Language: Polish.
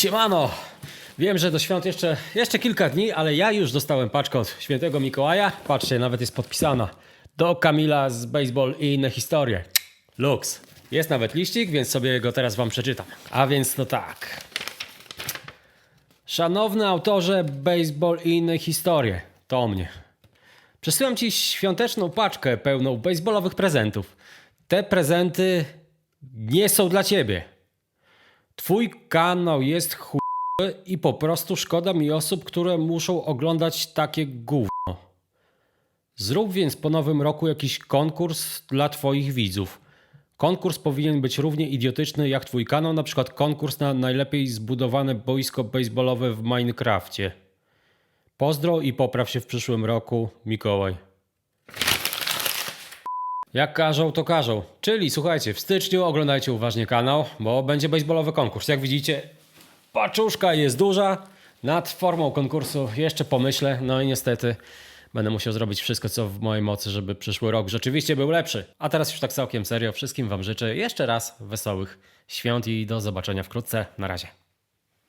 Siemano! Wiem, że do świąt jeszcze, jeszcze kilka dni, ale ja już dostałem paczkę od świętego Mikołaja. Patrzcie, nawet jest podpisana. Do Kamila z Baseball i inne historie. Lux. Jest nawet liścik, więc sobie go teraz wam przeczytam. A więc to tak. Szanowny autorze Baseball i inne historie. To mnie. Przesyłam ci świąteczną paczkę pełną baseballowych prezentów. Te prezenty nie są dla ciebie. Twój kanał jest chujowy i po prostu szkoda mi osób, które muszą oglądać takie gówno. Zrób więc po nowym roku jakiś konkurs dla twoich widzów. Konkurs powinien być równie idiotyczny jak twój kanał, na przykład konkurs na najlepiej zbudowane boisko baseballowe w Minecrafcie. Pozdro i popraw się w przyszłym roku, Mikołaj. Jak każą, to każą. Czyli słuchajcie, w styczniu oglądajcie uważnie kanał, bo będzie baseballowy konkurs. Jak widzicie, paczuszka jest duża. Nad formą konkursu jeszcze pomyślę, no i niestety będę musiał zrobić wszystko, co w mojej mocy, żeby przyszły rok rzeczywiście był lepszy. A teraz już tak całkiem serio, wszystkim Wam życzę jeszcze raz wesołych świąt i do zobaczenia wkrótce. Na razie.